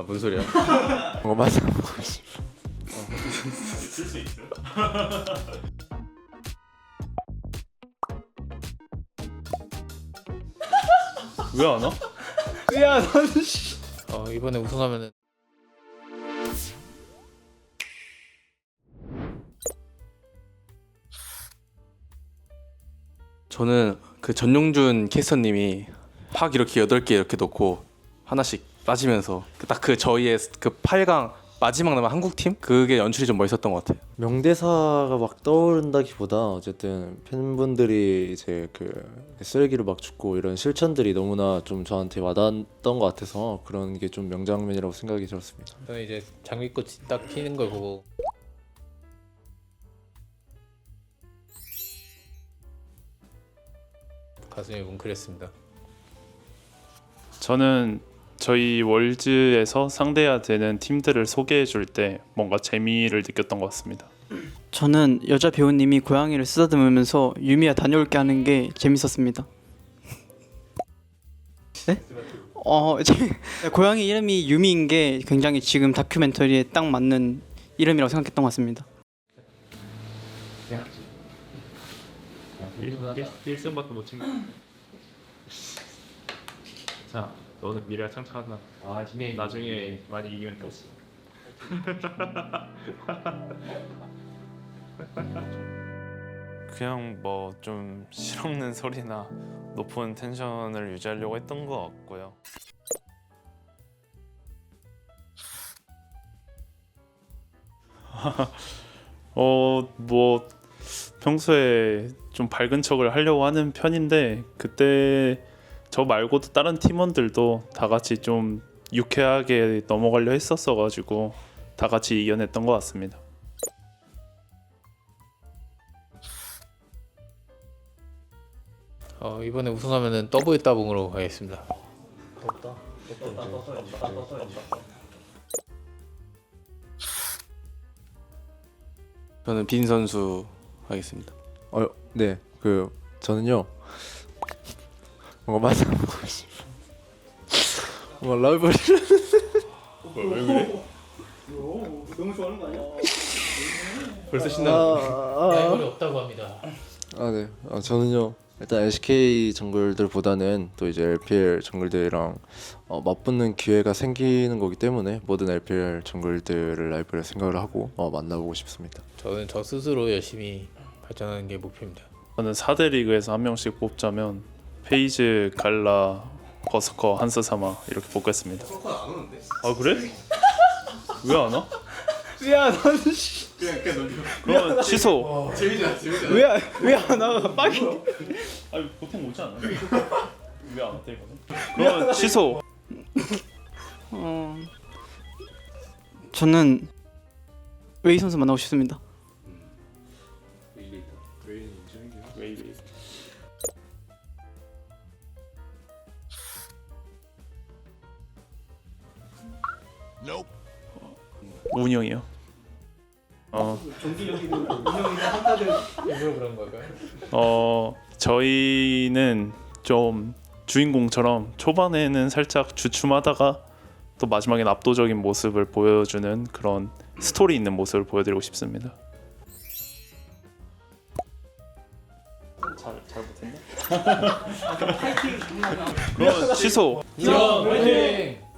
아 뭔 소리야? 어 맞아 먹고 싶어 왜안 와? 어, 이번에 우승하면은 저는 그 전용준 캐스터님이 팍 이렇게 여덟 개 이렇게 넣고 하나씩 빠지면서 딱 그 저희의 그 8강 마지막 남은 한국 팀 그게 연출이 좀 멋있었던 것 같아요. 명대사가 막 떠오른다기보다 어쨌든 팬분들이 이제 그 쓰레기를 막 줍고 이런 실천들이 너무나 좀 저한테 와닿았던 것 같아서 그런 게 좀 명장면이라고 생각이 들었습니다. 저는 이제 장미꽃이 딱 피는 걸 보고 가슴이 뭉클했습니다. 저는 저희 월즈에서 상대해야 되는 팀들을 소개해 줄 때 뭔가 재미를 느꼈던 것 같습니다. 저는 여자 배우님이 고양이를 쓰다듬으면서 유미야 다녀올게 하는 게 재밌었습니다. 네? 어, 제, 고양이 이름이 유미인 게 굉장히 지금 다큐멘터리에 딱 맞는 이름이라고 생각했던 것 같습니다. 1승밖에 못 챙겨. 자, 너는 미래가 창창하다. 아, 나중에 많이 이기면 또. 그냥 뭐 좀 실없는 소리나 높은 텐션을 유지하려고 했던 것 같고요. 어, 뭐 평소에 좀 밝은 척을 하려고 하는 편인데 그때 저 말고도 다른 팀원들도 다 같이 좀 유쾌하게 넘어가려 했었어 가지고 다 같이 이겨냈던 것 같습니다. 어, 이번에 우승하면은 더블 따봉으로 가겠습니다. 저는 빈 선수 하겠습니다. 어, 네, 그 저는요 뭔가 맞아 먹고 싶어. 뭔가 라이벌이 벌써 신나. 라이벌이 없다고 합니다. 아, 네. 아, 저는요. 일단 SK 정글들보다는 또 이제 LPL 정글들이랑 어, 맞붙는 기회가 생기는 거기 때문에 모든 LPL 정글들을 라이브를 생각을 하고 어, 만나보고 싶습니다. 저는 저 스스로 열심히 발전하는 게 목표입니다. 저는 4대 리그에서 한 명씩 뽑자면 페이즈, 갈라, 버스커, 한스사마 이렇게 뽑겠습니다. 아 그래? 왜 안 와? 야, 넌 씨. 그러면 취소. 왜, 왜안 나가? 빨리. 아니 보통 오지 않아요? 왜안 왔대 이거는? 그러면 취소. 어, 저는 웨이 선수 만나고 싶습니다. 형이요. 어, 일부러 그런 걸까요? 어 저희는 좀 주인공처럼 초반에는 살짝 주춤하다가 또 마지막엔 압도적인 모습을 보여주는 그런 스토리 있는 모습을 보여드리고 싶습니다. 잘 잘 못했나? 그러면 취소. 화이팅!